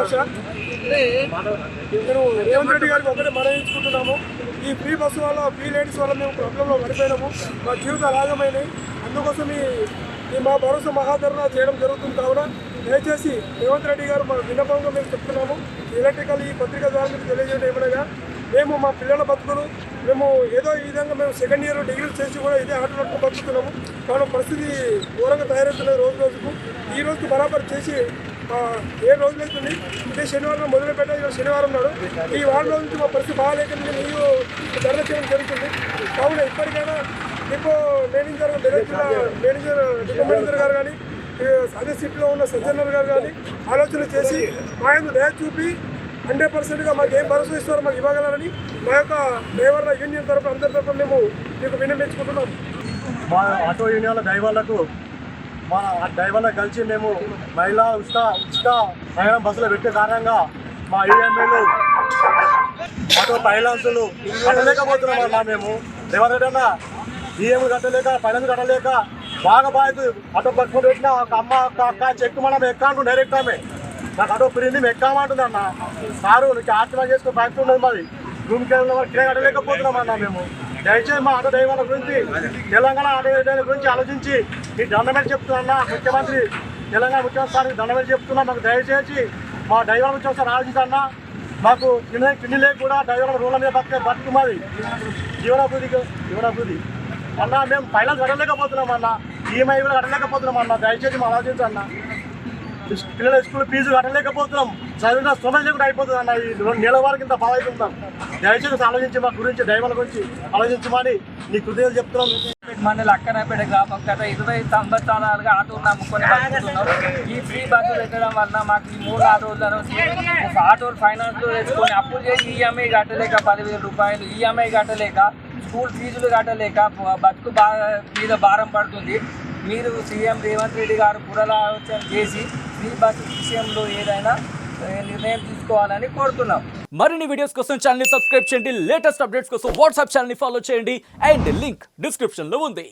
భాష. నేను రేవంత్ రెడ్డి గారికి ఒకటే మనవించుకుంటున్నాము ఈ ఫ్రీ బస్సు వల్ల ఫ్రీ లేడీస్ వల్ల మేము ప్రాబ్లంలో పడిపోయినాము. మా జీవితాలు ఆగమైనాయి. అందుకోసం ఈ మా భరోసా మహాధరణ చేయడం జరుగుతుంది కావున దయచేసి రేవంత్ రెడ్డి గారు మా విన్నపంగా మేము చెప్తున్నాము. ఎలక్ట్రికల్ ఈ పత్రిక ద్వారా మీకు తెలియజేయడం ఏమనగా మేము మా పిల్లల బతుకులు మేము ఏదో ఈ విధంగా మేము సెకండ్ ఇయర్ డిగ్రీలు చేసి కూడా ఇదే ఆటో పట్టుకుని బతుకుతున్నాము. కావున పరిస్థితి ఘోరంగా తయారవుతున్నది రోజు రోజుకు. ఈ రోజుకు బరాబర్ చేసి ఏ రోజులు అవుతుంది ఇదే శనివారం మొదలు పెట్టాలి ఈరోజు శనివారం నాడు. ఈ వారం రోజు నుంచి మా పరిస్థితి బాగాలేక నేను ధరణ చేయడం జరుగుతుంది. కావున ఇప్పటికైనా depot manager director manager depot manager గారు కానీ అదే సీట్లో ఉన్న సజ్జనర్ గారు కానీ ఆలోచన చేసి మా యొక్క దయ చూపి హండ్రెడ్ పర్సెంట్గా మాకు ఏం భరోసా ఇస్తారో మాకు ఇవ్వగలరని మా యొక్క డ్రైవర్ల యూనియన్ తరఫున అందరి తరఫున మేము మీకు విన్నపించుకుంటున్నాం మా ఆటో యూనియన్ల డ్రైవర్లకు మా డ్రైవర్ని కలిసి మేము మహిళా ఉచిత ఉచిత ప్రయాణం బస్సులో పెట్టే కారణంగా మా ఈఎంఐలు ఆటో ఫైనాన్సులు కట్టలేకపోతున్నాం మేము. ఎవరైనా రెడ్డి ఈఎంలు కట్టలేక ఫైనాన్స్ కట్టలేక బాగా బాధ్యత ఆటో పట్టుకుని పెట్టిన ఒక అమ్మ ఒక అక్క చెక్ మనం ఎక్కాను డైరెక్ట్ ఆమె. నాకు అటో ప్రీమియం ఎక్కామంటుంది అన్న. సారు నీకు ఆత్మ చేసుకో ఫ్యాక్టరీ ఉన్నది మాది. రూమ్కి వెళ్ళిన వారు కిరాయి కట్టలేకపోతున్నాం అన్న మేము. దయచేసి మా ఆటో డ్రైవర్ల గురించి తెలంగాణ ఆటో డ్రైవర్ల గురించి ఆలోచించి ఈ దండమేలు చెప్తున్నా ముఖ్యమంత్రి తెలంగాణ ముఖ్యమంత్రి సార్ దండమేలు చెప్తున్నా మాకు దయచేసి మా డ్రైవర్ ముఖ్యమంత్రి ఒకసారి ఆలోచించన్నా మాకు కింద కిందిలే కూడా డ్రైవర్ రూల మీద బతికే బతుకు మాది. జీవనాభివృద్ధికి జీవనాభివృద్ధి అన్న మేము ఫైనాన్స్ కట్టలేకపోతున్నాం అన్న ఈఎంఐ కూడా కట్టలేకపోతున్నాం అన్న దయచేసి మా ఆలోచించన్న పిల్లల స్కూల్ ఫీజు కట్టలేకపోతున్నాం. చదివిన సొమ్మ లేకుండా అయిపోతుంది అన్న ఈ రెండు నెలల వరకు ఇంత బాధ దయచేసి ఆలోచించి మా గురించి డ్రైవర్ గురించి ఆలోచించమని నీ కృతజ్ఞతలు చెప్తున్నాం. మండలి అక్కనపేట గ్రామం గత ఇరవై సంవత్సరాలుగా ఆటో నమ్ముకొని బతుకుతున్నాం. ఈ ఫ్రీ బస్సు పెట్టడం వల్ల మాకు ఈ మూడు నాలుగు ఆటోలు ఒక ఫైనాన్స్ వేసుకొని అప్పులు చేసి ఈఎంఐ కట్టలేక పదివేల రూపాయలు ఈఎంఐ కట్టలేక స్కూల్ ఫీజులు కట్టలేక బతుకు బా మీద భారం పడుతుంది. మీరు సీఎం రేవంత్ రెడ్డి గారు పునరాలోచన చేసి ఫ్రీ బస్సు విషయంలో ఏదైనా నిర్ణయం తీసుకోవాలని కోరుతున్నాం. మరిన్ని వీడియోస్ కోసం ఛానల్ సబ్స్క్రైబ్ చేయండి. లేటెస్ట్ అప్డేట్స్ కోసం వాట్సాప్ ఛానల్ ఫాలో చేయండి. అండ్ లింక్ డిస్క్రిప్షన్లో ఉంది.